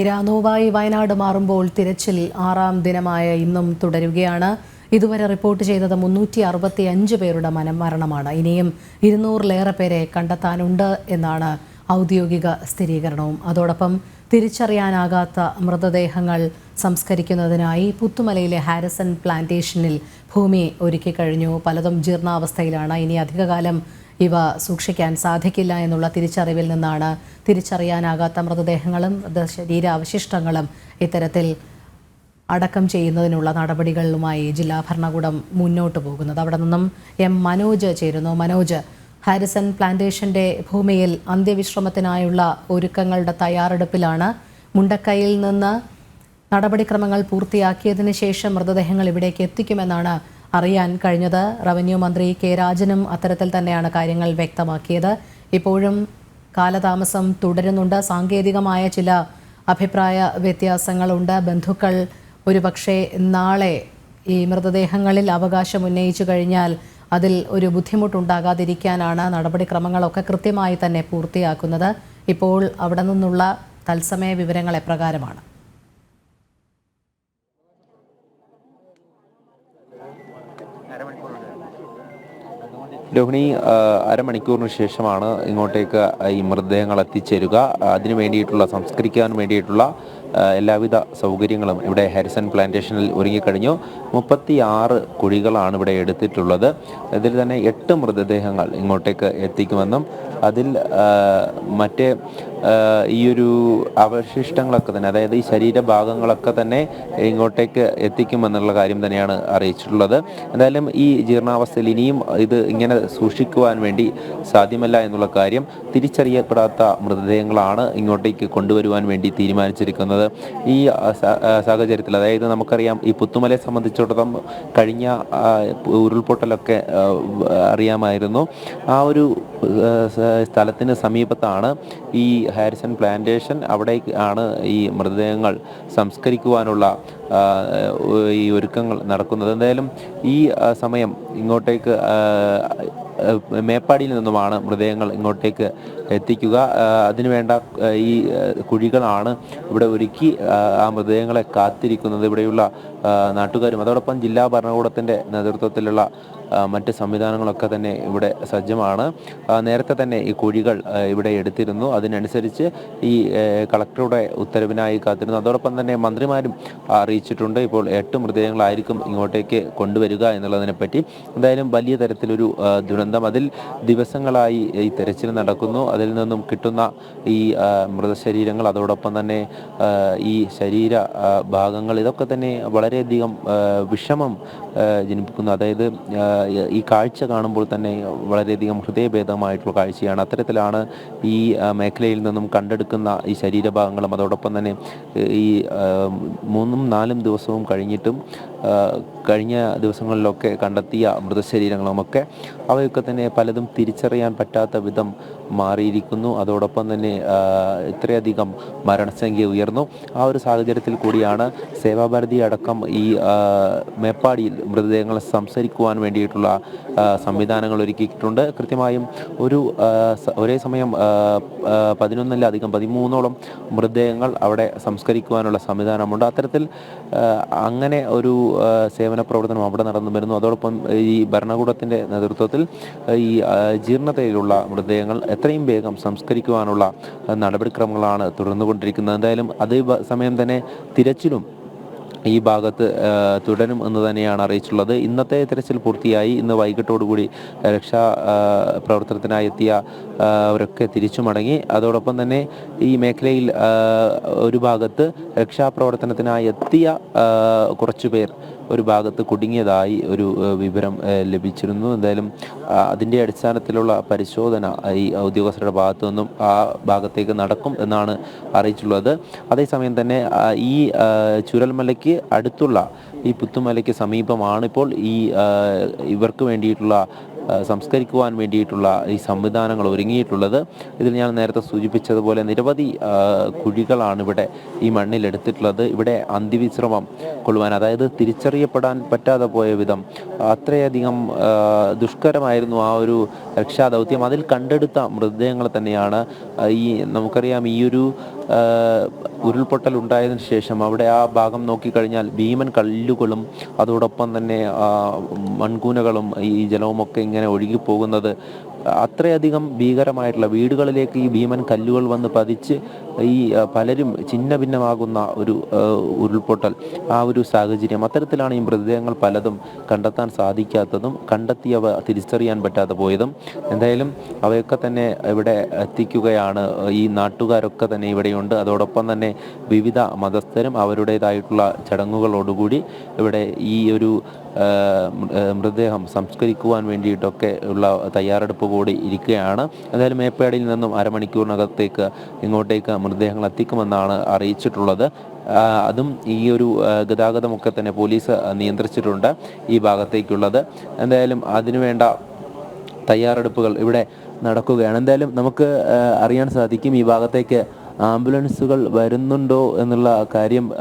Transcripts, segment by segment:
ഇരാനോവായി വയനാട് മാറുമ്പോൾ തിരച്ചിൽ ആറാം ദിനമായ ഇന്നും തുടരുകയാണ്. ഇതുവരെ റിപ്പോർട്ട് ചെയ്തത് മുന്നൂറ്റി അറുപത്തി അഞ്ച് പേരുടെ മരണമാണ്. ഇനിയും ഇരുന്നൂറിലേറെ പേരെ കണ്ടെത്താനുണ്ട് എന്നാണ് ഔദ്യോഗിക സ്ഥിരീകരണവും. അതോടൊപ്പം തിരിച്ചറിയാനാകാത്ത മൃതദേഹങ്ങൾ സംസ്കരിക്കുന്നതിനായി പുത്തുമലയിലെ ഹാരിസൺ പ്ലാന്റേഷനിൽ ഭൂമി ഒരുക്കി കഴിഞ്ഞു പലതും ജീർണാവസ്ഥയിലാണ്. ഇനി അധികകാലം ഇവ സൂക്ഷിക്കാൻ സാധിക്കില്ല എന്നുള്ള തിരിച്ചറിവിൽ നിന്നാണ് തിരിച്ചറിയാനാകാത്ത മൃതദേഹങ്ങളും ശരീരാവശിഷ്ടങ്ങളും ഇത്തരത്തിൽ അടക്കം ചെയ്യുന്നതിനുള്ള നടപടികളുമായി ജില്ലാ ഭരണകൂടം മുന്നോട്ട് പോകുന്നത്. അവിടെ നിന്നും എം മനോജ് ചേരുന്നു. മനോജ് ഹാരിസൺ പ്ലാന്റേഷന്റെ ഭൂമിയിൽ അന്ത്യവിശ്രമത്തിനായുള്ള ഒരുക്കങ്ങളുടെ തയ്യാറെടുപ്പിലാണ്. മുണ്ടക്കൈയിൽ നിന്ന് നടപടിക്രമങ്ങൾ പൂർത്തിയാക്കിയതിന് ശേഷം മൃതദേഹങ്ങൾ ഇവിടേക്ക് എത്തിക്കുമെന്നാണ് അറിയാൻ കഴിഞ്ഞത്. റവന്യൂ മന്ത്രി കെ രാജനും അത്തരത്തിൽ തന്നെയാണ് കാര്യങ്ങൾ വ്യക്തമാക്കിയത്. ഇപ്പോഴും കാലതാമസം തുടരുന്നുണ്ട്. സാങ്കേതികമായ ചില അഭിപ്രായ വ്യത്യാസങ്ങളുണ്ട്. ബന്ധുക്കൾ ഒരുപക്ഷെ നാളെ ഈ മൃതദേഹങ്ങളിൽ അവകാശം ഉന്നയിച്ചു കഴിഞ്ഞാൽ അതിൽ ഒരു ബുദ്ധിമുട്ടുണ്ടാകാതിരിക്കാനാണ് നടപടിക്രമങ്ങളൊക്കെ കൃത്യമായി തന്നെ പൂർത്തിയാക്കുന്നത്. ഇപ്പോൾ അവിടെ നിന്നുള്ള തത്സമയ വിവരങ്ങൾ എപ്രകാരമാണ്? രോഹിണി അരമണിക്കൂറിന് ശേഷമാണ് ഇങ്ങോട്ടേക്ക് ഈ മൃതദേഹങ്ങൾ എത്തിച്ചേരുക. അതിനു വേണ്ടിയിട്ടുള്ള സംസ്കരിക്കാൻ വേണ്ടിയിട്ടുള്ള എല്ലാവിധ സൗകര്യങ്ങളും ഇവിടെ ഹാരിസൺ പ്ലാന്റേഷനിൽ ഒരുങ്ങിക്കഴിഞ്ഞു. മുപ്പത്തി ആറ് കുഴികളാണ് ഇവിടെ എടുത്തിട്ടുള്ളത്. ഇതിൽ തന്നെ എട്ട് മൃതദേഹങ്ങൾ ഇങ്ങോട്ടേക്ക് എത്തിക്കുമെന്നും അതിൽ മറ്റേ ഈ ഒരു അവശിഷ്ടങ്ങളൊക്കെ തന്നെ അതായത് ഈ ശരീരഭാഗങ്ങളൊക്കെ തന്നെ ഇങ്ങോട്ടേക്ക് എത്തിക്കുമെന്നുള്ള കാര്യം തന്നെയാണ് അറിയിച്ചിട്ടുള്ളത്. എന്തായാലും ഈ ജീർണാവസ്ഥയിൽ ഇനിയും ഇത് ഇങ്ങനെ സൂക്ഷിക്കുവാൻ വേണ്ടി സാധ്യമല്ല എന്നുള്ള കാര്യം തിരിച്ചറിയപ്പെടാത്ത മൃതദേഹങ്ങളാണ് ഇങ്ങോട്ടേക്ക് കൊണ്ടുവരുവാൻ വേണ്ടി തീരുമാനിച്ചിരിക്കുന്നത്. ഈ സാഹചര്യത്തിൽ അതായത് നമുക്കറിയാം ഈ പുത്തുമലയെ സംബന്ധിച്ചിടത്തോളം കഴിഞ്ഞ ഉരുൾപൊട്ടലൊക്കെ അറിയാമായിരുന്നു. ആ ഒരു സ്ഥലത്തിന് സമീപത്താണ് ഈ ഹാരിസൺ പ്ലാന്റേഷൻ അവിടെ ആണ് ഈ മൃതദേഹങ്ങൾ സംസ്കരിക്കുവാനുള്ള ഈ ഒരുക്കങ്ങൾ നടക്കുന്നത്. എന്തായാലും ഈ സമയം ഇങ്ങോട്ടേക്ക് മേപ്പാടിയിൽ നിന്നുമാണ് മൃതദേഹങ്ങൾ ഇങ്ങോട്ടേക്ക് എത്തിക്കുക. അതിനുവേണ്ട ഈ കുഴികളാണ് ഇവിടെ ഒരുക്കി ആ, മൃതദേഹങ്ങളെ കാത്തിരിക്കുന്നത് ഇവിടെയുള്ള നാട്ടുകാരും. അതോടൊപ്പം ജില്ലാ ഭരണകൂടത്തിന്റെ നേതൃത്വത്തിലുള്ള മറ്റ് സംവിധാനങ്ങളൊക്കെ തന്നെ ഇവിടെ സജ്ജമാണ്. നേരത്തെ തന്നെ ഈ കുഴികൾ ഇവിടെ എടുത്തിരുന്നു. അതിനനുസരിച്ച് ഈ കളക്ടറുടെ ഉത്തരവിനായി കാത്തിരുന്നു. അതോടൊപ്പം തന്നെ മന്ത്രിമാരും അറിയിച്ചിട്ടുണ്ട്. ഇപ്പോൾ എട്ട് മൃതദേഹങ്ങളായിരിക്കും ഇങ്ങോട്ടേക്ക് കൊണ്ടുവരിക എന്നുള്ളതിനെപ്പറ്റി എന്തായാലും വലിയ തരത്തിലൊരു ദുരന്തം അതിൽ ദിവസങ്ങളായി ഈ തെരച്ചിൽ നടക്കുന്നു. അതിൽ നിന്നും കിട്ടുന്ന ഈ മൃതശരീരങ്ങൾ അതോടൊപ്പം തന്നെ ഈ ശരീര ഭാഗങ്ങൾ ഇതൊക്കെ തന്നെ വളരെയധികം വിഷമം ജനിപ്പിക്കുന്നു. അതായത് ഈ കാഴ്ച കാണുമ്പോൾ തന്നെ വളരെയധികം ഹൃദയഭേദമായിട്ടുള്ള കാഴ്ചയാണ്. അത്തരത്തിലാണ് ഈ മേഖലയിൽ നിന്നും കണ്ടെടുക്കുന്ന ഈ ശരീരഭാഗങ്ങളും അതോടൊപ്പം തന്നെ ഈ മൂന്നും നാലും ദിവസവും കഴിഞ്ഞിട്ടും കഴിഞ്ഞ ദിവസങ്ങളിലൊക്കെ കണ്ടെത്തിയ മൃതശരീരങ്ങളുമൊക്കെ അവയൊക്കെ തന്നെ പലതും തിരിച്ചറിയാൻ പറ്റാത്ത വിധം മാറിയിരിക്കുന്നു. അതോടൊപ്പം തന്നെ ഇത്രയധികം മരണസംഖ്യ ഉയർന്നു. ആ ഒരു സാഹചര്യത്തിൽ കൂടിയാണ് സേവാഭാരതി അടക്കം ഈ മേപ്പാടിയിൽ മൃതദേഹങ്ങൾ സംസാരിക്കുവാൻ വേണ്ടിയിട്ടുള്ള ആ, സംവിധാനങ്ങൾ ഒരുക്കിയിട്ടുണ്ട്. കൃത്യമായും ഒരു ഒരേ സമയം പതിനൊന്നിലധികം പതിമൂന്നോളം മൃതദേഹങ്ങൾ അവിടെ സംസ്കരിക്കുവാനുള്ള സംവിധാനമുണ്ട്. അത്തരത്തിൽ അങ്ങനെ ഒരു സേവന പ്രവർത്തനം അവിടെ നടന്നു വരുന്നു. അതോടൊപ്പം ഈ ഭരണകൂടത്തിന്റെ നേതൃത്വത്തിൽ ഈ ജീർണതയിലുള്ള മൃതദേഹങ്ങൾ എത്രയും വേഗം സംസ്കരിക്കുവാനുള്ള നടപടിക്രമങ്ങളാണ് തുടർന്നുകൊണ്ടിരിക്കുന്നത്. എന്തായാലും അതേ സമയം തന്നെ തിരച്ചിലും ഈ ഭാഗത്ത് തുടരും എന്ന് തന്നെയാണ് അറിയിച്ചുള്ളത് ഇന്നത്തെ തിരച്ചിൽ പൂർത്തിയായി. ഇന്ന് വൈകിട്ടോടുകൂടി രക്ഷാ പ്രവർത്തനത്തിനായി എത്തിയ അവരൊക്കെ തിരിച്ചു മടങ്ങി. അതോടൊപ്പം തന്നെ ഈ മേഖലയിൽ ഒരു ഭാഗത്ത് രക്ഷാപ്രവർത്തനത്തിനായി എത്തിയ കുറച്ചു പേർ ഒരു ഭാഗത്ത് കുടുങ്ങിയതായി ഒരു വിവരം ലഭിച്ചിരുന്നു. എന്തായാലും അതിന്റെ അടിസ്ഥാനത്തിലുള്ള പരിശോധന ഈ ഉദ്യോഗസ്ഥരുടെ ഭാഗത്തു നിന്നും ആ ഭാഗത്തേക്ക് നടക്കും എന്നാണ് അറിയിച്ചുള്ളത് അതേസമയം തന്നെ ഈ ചുരൽമലയ്ക്ക് അടുത്തുള്ള ഈ പുത്തുമലയ്ക്ക് സമീപമാണ് ഇപ്പോൾ ഈ ഇവർക്ക് വേണ്ടിയിട്ടുള്ള സംസ്കരിക്കുവാൻ വേണ്ടിയിട്ടുള്ള ഈ സംവിധാനങ്ങൾ ഒരുങ്ങിയിട്ടുള്ളത്. ഇതിൽ ഞാൻ നേരത്തെ സൂചിപ്പിച്ചതുപോലെ നിരവധി കുഴികളാണ് ഇവിടെ ഈ മണ്ണിൽ എടുത്തിട്ടുള്ളത്. ഇവിടെ അന്തിവിശ്രമം കൊള്ളുവാൻ അതായത് തിരിച്ചറിയപ്പെടാൻ പറ്റാതെ പോയ വിധം അത്രയധികം ദുഷ്കരമായിരുന്നു ആ ഒരു രക്ഷാദൗത്യം. അതിൽ കണ്ടെടുത്ത മൃതദേഹങ്ങൾ തന്നെയാണ് ഈ നമുക്കറിയാം ഈ ഒരു ഉരുൾപൊട്ടൽ ഉണ്ടായതിനു ശേഷം അവിടെ ആ ഭാഗം നോക്കിക്കഴിഞ്ഞാൽ ഭീമൻ കല്ലുകളും അതോടൊപ്പം തന്നെ മൺകൂനകളും ഈ ജലവുമൊക്കെ ഇങ്ങനെ ഒഴുകി പോകുന്നത് അത്രയധികം ഭീകരമായിട്ടുള്ള വീടുകളിലേക്ക് ഈ ഭീമൻ കല്ലുകൾ വന്ന് പതിച്ച് ഈ പലരും ഛിന്ന ഭിന്നമാകുന്ന ഒരു ഉരുൾപൊട്ടൽ ആ ഒരു സാഹചര്യം അത്തരത്തിലാണ് ഈ മൃതദേഹങ്ങൾ പലതും കണ്ടെത്താൻ സാധിക്കാത്തതും കണ്ടെത്തിയവ തിരിച്ചറിയാൻ പറ്റാതെ പോയതും. എന്തായാലും അവയൊക്കെ തന്നെ ഇവിടെ എത്തിക്കുകയാണ്. ഈ നാട്ടുകാരൊക്കെ തന്നെ ഇവിടെയുണ്ട്. അതോടൊപ്പം തന്നെ വിവിധ മതസ്ഥരും അവരുടേതായിട്ടുള്ള ചടങ്ങുകളോടുകൂടി ഇവിടെ ഈ ഒരു മൃതദേഹം സംസ്കരിക്കുവാൻ വേണ്ടിയിട്ടൊക്കെ ഉള്ള തയ്യാറെടുപ്പ് കൂടി ഇരിക്കുകയാണ്. എന്തായാലും മേപ്പാടിയിൽ നിന്നും അരമണിക്കൂറിനകത്തേക്ക് ഇങ്ങോട്ടേക്ക് മൃതദേഹങ്ങൾ എത്തിക്കുമെന്നാണ് അറിയിച്ചിട്ടുള്ളത്. അതും ഈ ഒരു ഗതാഗതമൊക്കെ തന്നെ പോലീസ് നിയന്ത്രിച്ചിട്ടുണ്ട് ഈ ഭാഗത്തേക്കുള്ളത്. എന്തായാലും അതിനുവേണ്ട തയ്യാറെടുപ്പുകൾ ഇവിടെ നടക്കുകയാണ്. എന്തായാലും നമുക്ക് അറിയാൻ സാധിക്കും ഈ ഭാഗത്തേക്ക് ആംബുലൻസുകൾ വരുന്നുണ്ടോ എന്നുള്ള കാര്യം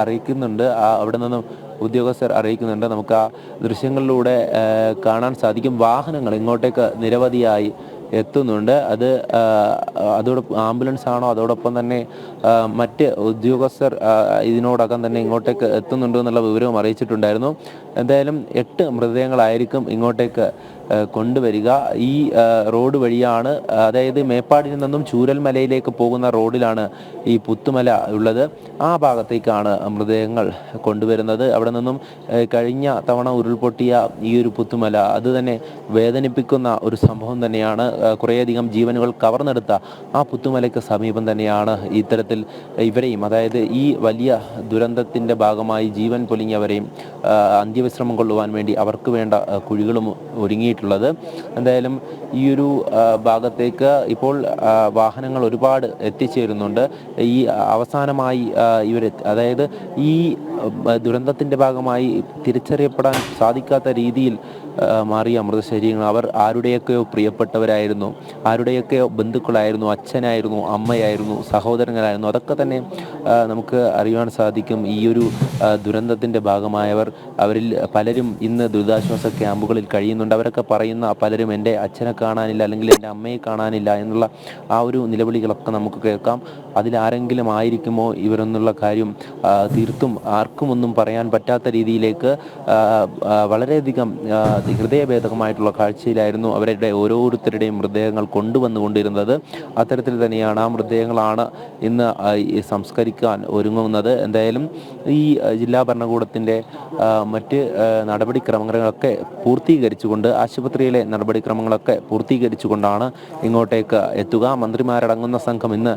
അറിയിക്കുന്നുണ്ട്. അവിടെ നിന്നും ഉദ്യോഗസ്ഥർ അറിയിക്കുന്നുണ്ട്. നമുക്ക് ആ ദൃശ്യങ്ങളിലൂടെ കാണാൻ സാധിക്കും. വാഹനങ്ങൾ ഇങ്ങോട്ടേക്ക് നിരവധിയായി എത്തുന്നുണ്ട്. അത് അതോടൊപ്പം ആംബുലൻസ് ആണോ അതോടൊപ്പം തന്നെ മറ്റ് ഉദ്യോഗസ്ഥർ ഇതിനോടകം തന്നെ ഇങ്ങോട്ടേക്ക് എത്തുന്നുണ്ടോ എന്നുള്ള വിവരവും അറിയിച്ചിട്ടുണ്ടായിരുന്നു. എന്തായാലും എട്ട് മൃതദേഹങ്ങളായിരിക്കും ഇങ്ങോട്ടേക്ക് കൊണ്ടുവരിക. ഈ റോഡ് വഴിയാണ് അതായത് മേപ്പാടിയിൽ നിന്നും ചൂരൽമലയിലേക്ക് പോകുന്ന റോഡിലാണ് ഈ പുത്തുമല ഉള്ളത്. ആ ഭാഗത്തേക്കാണ് മൃതദേഹങ്ങൾ കൊണ്ടുവരുന്നത്. അവിടെ നിന്നും കഴിഞ്ഞ തവണ ഉരുൾപൊട്ടിയ ഈ ഒരു പുത്തുമല അത് തന്നെ വേദനിപ്പിക്കുന്ന ഒരു സംഭവം തന്നെയാണ്. കുറേയധികം ജീവനുകൾ കവർന്നെടുത്ത ആ പുത്തുമലയ്ക്ക് സമീപം തന്നെയാണ് ഇത്തരത്തിൽ ഇവരെയും അതായത് ഈ വലിയ ദുരന്തത്തിന്റെ ഭാഗമായി ജീവൻ പൊലിഞ്ഞവരെയും അന്ത്യവിശ്രമം കൊള്ളുവാൻ വേണ്ടി അവർക്ക് വേണ്ട കുഴികളും കുഴികളും ഒരുങ്ങിയിട്ടുള്ളത് എന്തായാലും ഈ ഒരു ഭാഗത്തേക്ക് ഇപ്പോൾ വാഹനങ്ങൾ ഒരുപാട് എത്തിച്ചേരുന്നുണ്ട്. ഈ അവസാനമായി ഇവർ അതായത് ഈ ദുരന്തത്തിന്റെ ഭാഗമായി തിരിച്ചറിയപ്പെടാൻ സാധിക്കാത്ത രീതിയിൽ മാറിയ അമൃതശരീരങ്ങൾ. അവർ ആരുടെയൊക്കെയോ പ്രിയപ്പെട്ടവരായിരുന്നു? ആരുടെയൊക്കെയോ ബന്ധുക്കളായിരുന്നു? അച്ഛനായിരുന്നു? അമ്മയായിരുന്നു? സഹോദരങ്ങളായിരുന്നു? അതൊക്കെ തന്നെ നമുക്ക് അറിയുവാൻ സാധിക്കും. ഈ ഒരു ദുരന്തത്തിന്റെ ഭാഗമായവർ അവരിൽ പലരും ഇന്ന് ദുരിതാശ്വാസ ക്യാമ്പുകളിൽ കഴിയുന്നുണ്ട്. അവരൊക്കെ പറയുന്ന പലരും എന്റെ അച്ഛനെ കാണാനില്ല അല്ലെങ്കിൽ എന്റെ അമ്മയെ കാണാനില്ല എന്നുള്ള ആ ഒരു നിലവിളികളൊക്കെ നമുക്ക് കേൾക്കാം. അതിലാരെങ്കിലും ആയിരിക്കുമോ ഇവരെന്നുള്ള കാര്യം തീർത്തും ആർക്കും ഒന്നും പറയാൻ പറ്റാത്ത രീതിയിലേക്ക് വളരെയധികം ഹൃദയഭേദകമായിട്ടുള്ള കാഴ്ചയിലായിരുന്നു അവരുടെ ഓരോരുത്തരുടെയും മൃതദേഹങ്ങൾ കൊണ്ടുവന്നുകൊണ്ടിരുന്നത്. അത്തരത്തിൽ തന്നെയാണ് ആ മൃതദേഹങ്ങളാണ് ഇന്ന് സംസ്കരിക്കാൻ ഒരുങ്ങുന്നത്. എന്തായാലും ഈ ജില്ലാ ഭരണകൂടത്തിന്റെ മറ്റ് നടപടിക്രമങ്ങളൊക്കെ പൂർത്തീകരിച്ചുകൊണ്ട് ആശുപത്രിയിലെ നടപടിക്രമങ്ങളൊക്കെ പൂർത്തീകരിച്ചുകൊണ്ടാണ് ഇങ്ങോട്ടേക്ക് എത്തുക. മന്ത്രിമാരടങ്ങുന്ന സംഘം ഇന്ന്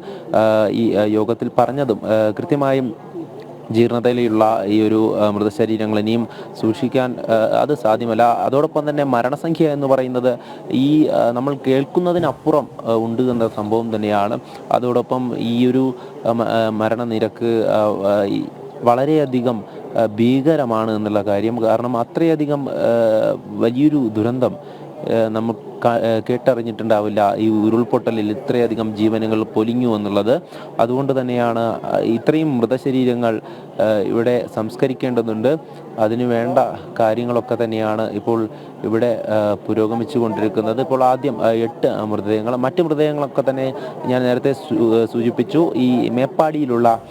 ഈ യോഗത്തിൽ പറഞ്ഞതും കൃത്യമായും ജീർണതയിലുള്ള ഈ ഒരു മൃതശരീരങ്ങൾ ഇനിയും സൂക്ഷിക്കാൻ അത് സാധ്യമല്ല. അതോടൊപ്പം തന്നെ മരണസംഖ്യ എന്ന് പറയുന്നത് ഈ നമ്മൾ കേൾക്കുന്നതിനപ്പുറം ഉണ്ട് എന്ന സംഭവം തന്നെയാണ്. അതോടൊപ്പം ഈ ഒരു മരണനിരക്ക് വളരെയധികം ഭീകരമാണ് എന്നുള്ള കാര്യം. കാരണം അത്രയധികം വലിയൊരു ദുരന്തം നമുക്ക് കേട്ടറിഞ്ഞിട്ടുണ്ടാവില്ല. ഈ ഉരുൾപൊട്ടലിൽ ഇത്രയധികം ജീവനുകൾ പൊലിഞ്ഞു എന്നുള്ളത്. അതുകൊണ്ട് തന്നെയാണ് ഇത്രയും മൃതശരീരങ്ങൾ ഇവിടെ സംസ്കരിക്കേണ്ടതുണ്ട്. അതിനു വേണ്ട കാര്യങ്ങളൊക്കെ തന്നെയാണ് ഇപ്പോൾ ഇവിടെ പുരോഗമിച്ചു കൊണ്ടിരിക്കുന്നത് ഇപ്പോൾ ആദ്യം എട്ട് മൃതദേഹങ്ങൾ മറ്റ് മൃതദേഹങ്ങളൊക്കെ തന്നെ ഞാൻ നേരത്തെ സൂചിപ്പിച്ചു. ഈ മേപ്പാടിയിലുള്ള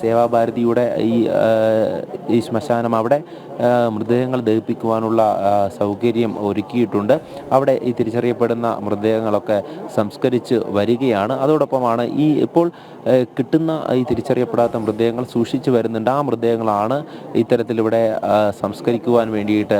സേവാഭാരതിയുടെ ഈ ഈ ശ്മശാനം അവിടെ മൃതദേഹങ്ങൾ ദഹിപ്പിക്കുവാനുള്ള സൗകര്യം ഒരുക്കിയിട്ടുണ്ട്. അവിടെ ഈ തിരിച്ചറിയപ്പെടുന്ന മൃതദേഹങ്ങളൊക്കെ സംസ്കരിച്ച് വരികയാണ്. അതോടൊപ്പമാണ് ഈ ഇപ്പോൾ കിട്ടുന്ന ഈ തിരിച്ചറിയപ്പെടാത്ത മൃതദേഹങ്ങൾ സൂക്ഷിച്ചു വരുന്നുണ്ട്. ആ മൃതദേഹങ്ങളാണ് ആ, സംസ്കരിക്കുവാൻ വേണ്ടിയിട്ട്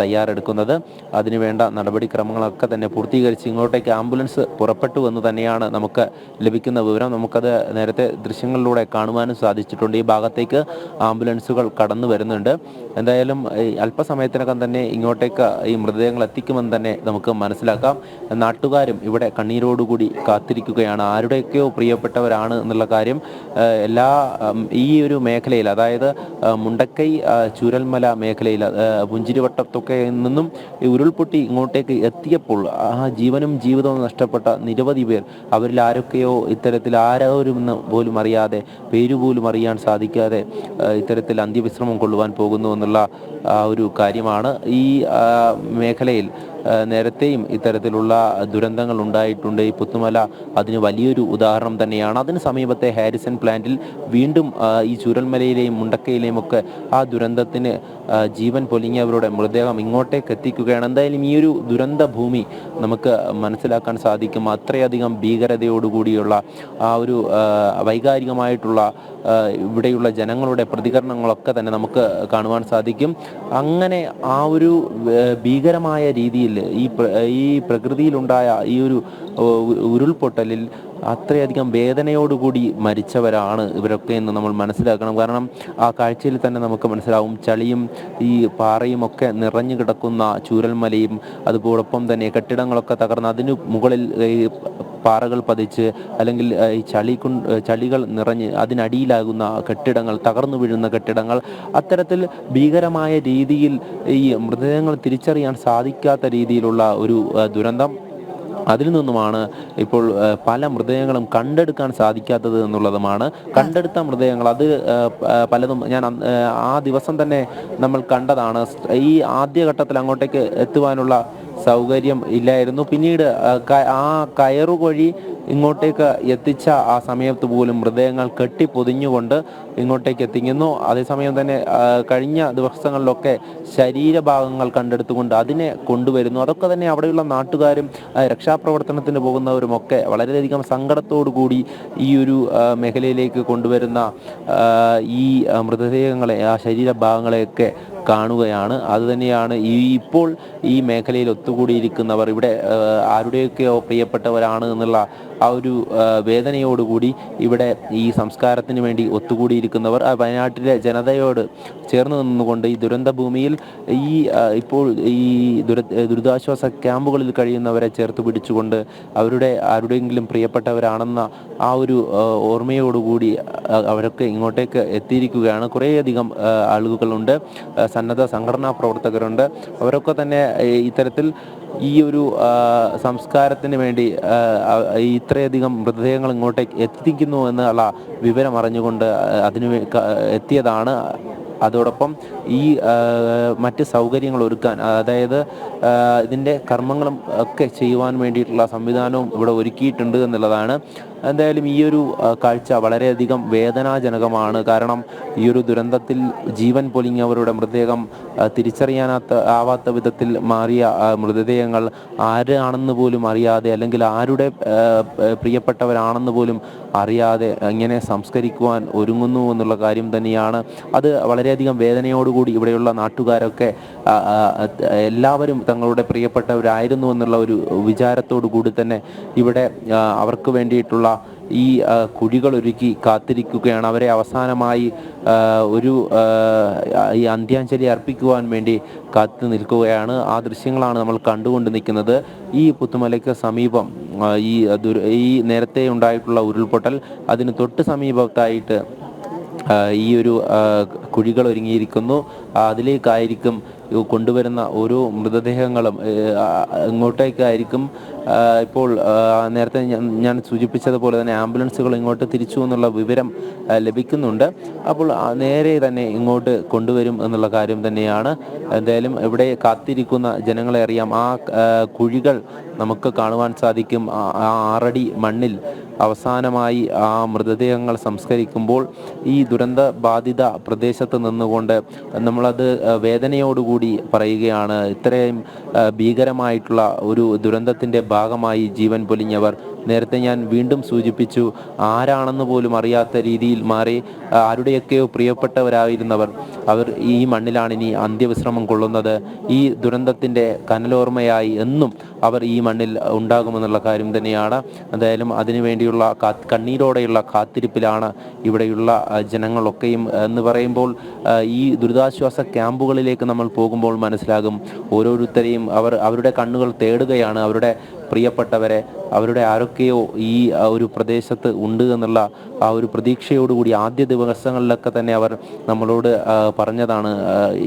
തയ്യാറെടുക്കുന്നത്. അതിനുവേണ്ട നടപടിക്രമങ്ങളൊക്കെ തന്നെ പൂർത്തീകരിച്ച് ഇങ്ങോട്ടേക്ക് ആംബുലൻസ് പുറപ്പെട്ടു എന്ന് തന്നെയാണ് നമുക്ക് ലഭിക്കുന്ന വിവരം. നമുക്കത് നേരത്തെ ദൃശ്യങ്ങളിലൂടെ കാണുവാനും സാധിച്ചിട്ടുണ്ട്. ഈ ഭാഗത്തേക്ക് ആംബുലൻസുകൾ കടന്നു വരുന്നുണ്ട്. എന്തായാലും അല്പസമയത്തിനകം തന്നെ ഇങ്ങോട്ടേക്ക് ഈ മൃതദേഹങ്ങൾ എത്തിക്കുമെന്ന് തന്നെ നമുക്ക് മനസ്സിലാക്കാം. നാട്ടുകാരും ഇവിടെ കണ്ണീരോടുകൂടി കാത്തിരിക്കുകയാണ്. ആരുടെയൊക്കെയോ പ്രിയപ്പെട്ടവരാണ് എന്നുള്ള കാര്യം എല്ലാ ഈ ഒരു മേഖലയിൽ അതായത് മുണ്ടക്കൈ ആ, ചൂരൽമല മേഖലയിൽ പുഞ്ചിരിവട്ടത്തൊക്കെ നിന്നും ഉരുൾപൊട്ടി ഇങ്ങോട്ടേക്ക് എത്തിയപ്പോൾ ആ ജീവനും ജീവിതവും നഷ്ടപ്പെട്ട നിരവധി പേർ അവരിൽ ആരൊക്കെയോ ഇത്തരത്തിൽ ആരോരുമെന്ന് പോലും അറിയാതെ പേരുപോലും അറിയാൻ സാധിക്കാതെ ഇത്തരത്തിൽ അന്ത്യവിശ്രമം കൊള്ളുവാൻ പോകുന്നു എന്നുള്ള ആ ഒരു കാര്യമാണ് ഈ മേഖലയിൽ. നേരത്തെയും ഇത്തരത്തിലുള്ള ദുരന്തങ്ങൾ ഉണ്ടായിട്ടുണ്ട്. ഈ പുത്തുമല അതിന് വലിയൊരു ഉദാഹരണം തന്നെയാണ്. അതിന് സമീപത്തെ ഹാരിസൺ പ്ലാന്റിൽ വീണ്ടും ഈ ചുരൽമലയിലെയും മുണ്ടക്കയിലെയും ഒക്കെ ആ ദുരന്തത്തിന് ജീവൻ പൊലിഞ്ഞവരുടെ മൃതദേഹം ഇങ്ങോട്ടേക്ക് എത്തിക്കുകയാണ്. എന്തായാലും ഈ ഒരു ദുരന്ത ഭൂമി നമുക്ക് മനസ്സിലാക്കാൻ സാധിക്കും. അത്രയധികം ഭീകരതയോടുകൂടിയുള്ള ആ ഒരു വൈകാരികമായിട്ടുള്ള ഇവിടെയുള്ള ജനങ്ങളുടെ പ്രതികരണങ്ങളൊക്കെ തന്നെ നമുക്ക് കാണുവാൻ സാധിക്കും. അങ്ങനെ ആ ഒരു ഭീകരമായ രീതിയിൽ ഈ ഈ പ്രകൃതിയിലുണ്ടായ ഈ ഒരു ഉരുൾപൊട്ടലിൽ അത്രയധികം വേദനയോടുകൂടി മരിച്ചവരാണ് ഇവരൊക്കെ എന്ന് നമ്മൾ മനസ്സിലാക്കണം. കാരണം ആ കാഴ്ചയിൽ തന്നെ നമുക്ക് മനസ്സിലാവും. ചളിയും ഈ പാറയും ഒക്കെ നിറഞ്ഞു കിടക്കുന്ന ചൂരൽമലയും അതുപോലൊപ്പം തന്നെ കെട്ടിടങ്ങളൊക്കെ തകർന്ന് അതിനു മുകളിൽ പാറകൾ പതിച്ച് അല്ലെങ്കിൽ ഈ ചളി ചളികൾ നിറഞ്ഞ് അതിനടിയിലാകുന്ന കെട്ടിടങ്ങൾ തകർന്നു വീഴുന്ന കെട്ടിടങ്ങൾ അത്തരത്തിൽ ഭീകരമായ രീതിയിൽ ഈ മൃതദേഹങ്ങൾ തിരിച്ചറിയാൻ സാധിക്കാത്ത രീതിയിലുള്ള ഒരു ദുരന്തം അതിൽ നിന്നുമാണ് ഇപ്പോൾ പല മൃതദേഹങ്ങളും കണ്ടെടുക്കാൻ സാധിക്കാത്തത് എന്നുള്ളതുമാണ്. കണ്ടെടുത്ത മൃതദേഹങ്ങൾ അത് പലതും ഞാൻ ആ ദിവസം തന്നെ നമ്മൾ കണ്ടതാണ്. ഈ ആദ്യഘട്ടത്തിൽ അങ്ങോട്ടേക്ക് എത്തുവാനുള്ള സൗകര്യം ഇല്ലായിരുന്നു. പിന്നീട് ആ, കയറുകൊഴി ഇങ്ങോട്ടേക്ക് എത്തിച്ച ആ സമയത്ത് പോലും മൃതദേഹങ്ങൾ കെട്ടിപ്പൊതിഞ്ഞുകൊണ്ട് ഇങ്ങോട്ടേക്ക് എത്തിക്കുന്നു. അതേസമയം തന്നെ കഴിഞ്ഞ ദിവസങ്ങളിലൊക്കെ ശരീരഭാഗങ്ങൾ കണ്ടെടുത്തുകൊണ്ട് അതിനെ കൊണ്ടുവരുന്നു. അതൊക്കെ തന്നെ അവിടെയുള്ള നാട്ടുകാരും രക്ഷാപ്രവർത്തനത്തിന് പോകുന്നവരും ഒക്കെ വളരെയധികം സങ്കടത്തോടു കൂടി ഈ ഒരു മേഖലയിലേക്ക് കൊണ്ടുവരുന്ന ഈ മൃതദേഹങ്ങളെ ആ ശരീരഭാഗങ്ങളെയൊക്കെ കാണുകയാണ്. അതുതന്നെയാണ് ഈ ഇപ്പോൾ ഈ മേഖലയിൽ ഒത്തുകൂടിയിരിക്കുന്നവർ. ഇവിടെ ആരുടെയൊക്കെയോ പ്രിയപ്പെട്ടവരാണ് എന്നുള്ള ആ ഒരു വേദനയോടുകൂടി ഇവിടെ ഈ സംസ്കാരത്തിന് വേണ്ടി ഒത്തുകൂടിയിരിക്കുന്നവർ ആ വയനാട്ടിലെ ജനതയോട് ചേർന്ന് നിന്നുകൊണ്ട് ഈ ദുരന്ത ഭൂമിയിൽ ഈ ഇപ്പോൾ ഈ ദുര ദുരിതാശ്വാസ ക്യാമ്പുകളിൽ കഴിയുന്നവരെ ചേർത്ത് പിടിച്ചുകൊണ്ട് അവരുടെ ആരുടെയെങ്കിലും പ്രിയപ്പെട്ടവരാണെന്ന ആ ഒരു ഓർമ്മയോടുകൂടി അവരൊക്കെ ഇങ്ങോട്ടേക്ക് എത്തിയിരിക്കുകയാണ്. കുറേയധികം ആളുകളുണ്ട് സന്നദ്ധ സംഘടനാ പ്രവർത്തകരുണ്ട്. അവരൊക്കെ തന്നെ ഇത്തരത്തിൽ ഈ ഒരു സംസ്കാരത്തിന് വേണ്ടി ഇത്രയധികം മൃതദേഹങ്ങൾ ഇങ്ങോട്ടേക്ക് എത്തിക്കുന്നു എന്നുള്ള വിവരം അറിഞ്ഞുകൊണ്ട് അതിന് എത്തിയതാണ്. അതോടൊപ്പം ഈ മറ്റ് സൗകര്യങ്ങൾ ഒരുക്കാൻ അതായത് ഇതിന്റെ കർമ്മങ്ങളും ഒക്കെ ചെയ്യുവാൻ വേണ്ടിയിട്ടുള്ള സംവിധാനവും ഇവിടെ ഒരുക്കിയിട്ടുണ്ട് എന്നുള്ളതാണ്. എന്തായാലും ഈ ഒരു കാഴ്ച വളരെയധികം വേദനാജനകമാണ്. കാരണം ഈ ഒരു ദുരന്തത്തിൽ ജീവൻ പൊലിഞ്ഞവരുടെ മൃതദേഹം തിരിച്ചറിയാനാത്ത ആവാത്ത വിധത്തിൽ മാറിയ മൃതദേഹങ്ങൾ ആരാണെന്ന് പോലും അറിയാതെ അല്ലെങ്കിൽ ആരുടെ പ്രിയപ്പെട്ടവരാണെന്ന് പോലും അറിയാതെ എങ്ങനെ സംസ്കരിക്കുവാൻ ഒരുങ്ങുന്നു എന്നുള്ള കാര്യം തന്നെയാണ്. അത് വളരെയധികം വേദനയോടുകൂടി ഇവിടെയുള്ള നാട്ടുകാരൊക്കെ എല്ലാവരും തങ്ങളുടെ പ്രിയപ്പെട്ടവരായിരുന്നു എന്നുള്ള ഒരു വിചാരത്തോടു കൂടി തന്നെ ഇവിടെ അവർക്ക് വേണ്ടിയിട്ടുള്ള ഈ കുഴികളൊരുക്കി കാത്തിരിക്കുകയാണ്. അവരെ അവസാനമായി ഒരു ഈ അന്ത്യാഞ്ജലി അർപ്പിക്കുവാൻ വേണ്ടി കാത്തു നിൽക്കുകയാണ്. ആ ദൃശ്യങ്ങളാണ് നമ്മൾ കണ്ടുകൊണ്ട് നിൽക്കുന്നത്. ഈ പുത്തുമലയ്ക്ക് സമീപം ഈ ഈ നേരത്തെ ഉണ്ടായിട്ടുള്ള ഉരുൾപൊട്ടൽ അതിന് തൊട്ട് സമീപത്തായിട്ട് ഈ ഒരു കുഴികൾ ഒരുങ്ങിയിരിക്കുന്നു അതിലേക്കായിരിക്കും കൊണ്ടുവരുന്ന ഓരോ മൃതദേഹങ്ങളും ഇങ്ങോട്ടേക്കായിരിക്കും ഇപ്പോൾ നേരത്തെ ഞാൻ സൂചിപ്പിച്ചതുപോലെ തന്നെ ആംബുലൻസുകൾ ഇങ്ങോട്ട് തിരിച്ചു എന്നുള്ള വിവരം ലഭിക്കുന്നുണ്ട്. അപ്പോൾ നേരെ തന്നെ ഇങ്ങോട്ട് കൊണ്ടുവരും എന്നുള്ള കാര്യം തന്നെയാണ്. എന്തായാലും ഇവിടെ കാത്തിരിക്കുന്ന ജനങ്ങളെ അറിയാം. ആ കുഴികൾ നമുക്ക് കാണുവാൻ സാധിക്കും. ആ ആറടി മണ്ണിൽ അവസാനമായി ആ മൃതദേഹങ്ങൾ സംസ്കരിക്കുമ്പോൾ ഈ ദുരന്ത ബാധിത പ്രദേശത്ത് നിന്നുകൊണ്ട് നമ്മളത് വേദനയോടുകൂടി പറയുകയാണ്. ഇത്രയും ഭീകരമായിട്ടുള്ള ഒരു ദുരന്തത്തിന്റെ ഭാഗമായി ജീവൻ പൊലിഞ്ഞവർ. നേരത്തെ ഞാൻ വീണ്ടും സൂചിപ്പിച്ചു ആരാണെന്ന് പോലും അറിയാത്ത രീതിയിൽ മാറി ആരുടെയൊക്കെയോ പ്രിയപ്പെട്ടവരായിരുന്നവർ. അവർ ഈ മണ്ണിലാണ് ഇനി അന്ത്യവിശ്രമം കൊള്ളുന്നത്. ഈ ദുരന്തത്തിന്റെ കനലോർമ്മയായി എന്നും അവർ ഈ മണ്ണിൽ ഉണ്ടാകുമെന്നുള്ള കാര്യം തന്നെയാണ്. എന്തായാലും അതിനുവേണ്ടിയുള്ള കണ്ണീരോടെയുള്ള കാത്തിരിപ്പിലാണ് ഇവിടെയുള്ള ജനങ്ങളൊക്കെയും എന്ന് പറയുമ്പോൾ ഈ ദുരിതാശ്വാസ ക്യാമ്പുകളിലേക്ക് നമ്മൾ പോകുമ്പോൾ മനസ്സിലാകും ഓരോരുത്തരെയും അവർ അവരുടെ കണ്ണുകൾ തേടുകയാണ്. അവരുടെ പ്രിയപ്പെട്ടവരെ അവരുടെ ആരൊക്കെയോ ഈ ഒരു പ്രദേശത്ത് ഉണ്ട് എന്നുള്ള ആ ഒരു പ്രതീക്ഷയോടുകൂടി ആദ്യ ദിവസങ്ങളിലൊക്കെ തന്നെ അവർ നമ്മളോട് പറഞ്ഞതാണ്.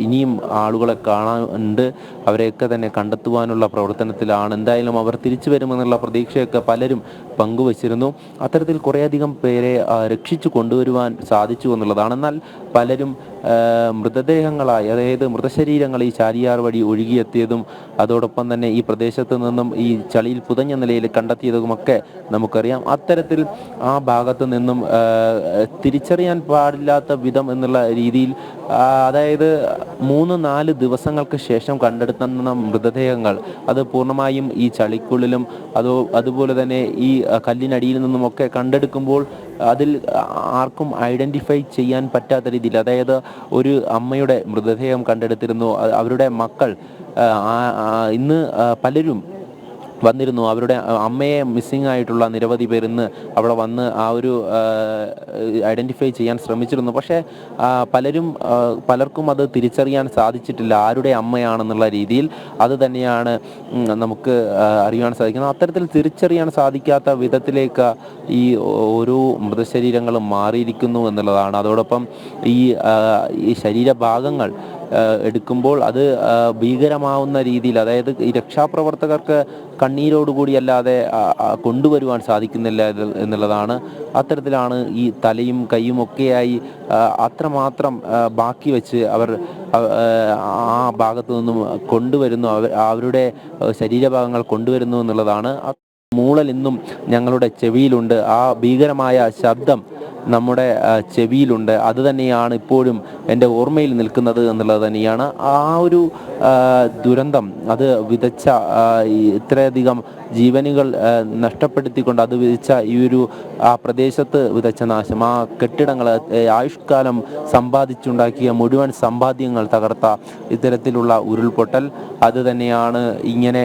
ഇനിയും ആളുകളെ കാണാനുണ്ട് അവരെയൊക്കെ തന്നെ കണ്ടെത്തുവാനുള്ള പ്രവർത്തനത്തിലാണ് എന്തായാലും അവർ തിരിച്ചു വരുമെന്നുള്ള പ്രതീക്ഷയൊക്കെ പലരും പങ്കുവച്ചിരുന്നു. അത്തരത്തിൽ കുറേയധികം പേരെ രക്ഷിച്ചു കൊണ്ടുവരുവാൻ സാധിച്ചു എന്നുള്ളതാണ്. എന്നാൽ പലരും മൃതദേഹങ്ങളായി അതായത് മൃതശരീരങ്ങൾ ഈ ചാലിയാർ വഴി ഒഴുകിയെത്തിയതും അതോടൊപ്പം തന്നെ ഈ പ്രദേശത്ത് നിന്നും ഈ ചളിയിൽ പുതഞ്ഞ നിലയിൽ കണ്ടെത്തിയതുമൊക്കെ നമുക്കറിയാം. അത്തരത്തിൽ ആ ഭാഗത്ത് നിന്നും തിരിച്ചറിയാൻ പാടില്ലാത്ത വിധം എന്നുള്ള രീതിയിൽ അതായത് മൂന്ന് നാല് ദിവസങ്ങൾക്ക് ശേഷം കണ്ടെടുത്തുന്ന മൃതദേഹങ്ങൾ അത് പൂർണമായും ഈ ചളിക്കുള്ളിലും അതോ അതുപോലെ തന്നെ ഈ കല്ലിനടിയിൽ നിന്നുമൊക്കെ കണ്ടെടുക്കുമ്പോൾ അതിൽ ആർക്കും ഐഡന്റിഫൈ ചെയ്യാൻ പറ്റാത്ത രീതിയിൽ അതായത് ഒരു അമ്മയുടെ മൃതദേഹം കണ്ടെടുത്തിരുന്നു അവരുടെ മക്കൾ ഇന്ന് പലരും വന്നിരുന്നു. അവരുടെ അമ്മയെ മിസ്സിംഗ് ആയിട്ടുള്ള നിരവധി പേർ ഇന്ന് അവിടെ വന്ന് ആ ഒരു ഐഡന്റിഫൈ ചെയ്യാൻ ശ്രമിച്ചിരുന്നു. പക്ഷേ പലരും പലർക്കും അത് തിരിച്ചറിയാൻ സാധിച്ചിട്ടില്ല. ആരുടെ അമ്മയാണെന്നുള്ള രീതിയിൽ അത് തന്നെയാണ് നമുക്ക് അറിയാൻ സാധിക്കുന്നത്. അത്തരത്തിൽ തിരിച്ചറിയാൻ സാധിക്കാത്ത വിധത്തിലേക്ക് ഈ ഓരോ മൃതശരീരങ്ങളും മാറിയിരിക്കുന്നു എന്നുള്ളതാണ്. അതോടൊപ്പം ഈ ശരീരഭാഗങ്ങൾ എടുക്കുമ്പോൾ അത് ഭീകരമാവുന്ന രീതിയിൽ അതായത് ഈ രക്ഷാപ്രവർത്തകർക്ക് കണ്ണീരോടുകൂടി അല്ലാതെ കൊണ്ടുവരുവാൻ സാധിക്കുന്നില്ല എന്നുള്ളതാണ് അത്തരത്തിലാണ് ഈ തലയും കൈയും ഒക്കെയായി അത്രമാത്രം ബാക്കി വെച്ച് അവർ ആ, ഭാഗത്ത് നിന്നും കൊണ്ടുവരുന്നു. അവർ അവരുടെ ശരീരഭാഗങ്ങൾ കൊണ്ടുവരുന്നു എന്നുള്ളതാണ്. മൂളൽ ഇന്നും ഞങ്ങളുടെ ചെവിയിലുണ്ട്. ആ ഭീകരമായ ശബ്ദം നമ്മുടെ ചെവിയിലുണ്ട്. അത് തന്നെയാണ് ഇപ്പോഴും എന്റെ ഓർമ്മയിൽ നിൽക്കുന്നത് എന്നുള്ളത് തന്നെയാണ്. ആ ഒരു ദുരന്തം അത് വിതച്ച ഇത്രയധികം ജീവനുകൾ നഷ്ടപ്പെടുത്തിക്കൊണ്ട് അത് വിതച്ച ഈ ഒരു ആ പ്രദേശത്ത് വിതച്ച നാശം. ആ കെട്ടിടങ്ങൾ ആയുഷ്കാലം സമ്പാദിച്ചുണ്ടാക്കിയ മുഴുവൻ സമ്പാദ്യങ്ങൾ തകർത്ത ഇത്തരത്തിലുള്ള ഉരുൾപൊട്ടൽ. അത് തന്നെയാണ് ഇങ്ങനെ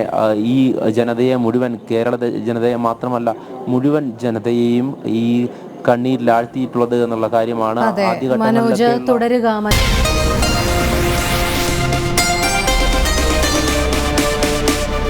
ഈ ജനതയെ മുഴുവൻ കേരള ജനതയെ മാത്രമല്ല മുഴുവൻ ജനതയെയും ഈ കണ്ണീരിലാഴ്ത്തിയിട്ടുള്ളത് എന്നുള്ള കാര്യമാണ് മനോജ് തുടരുക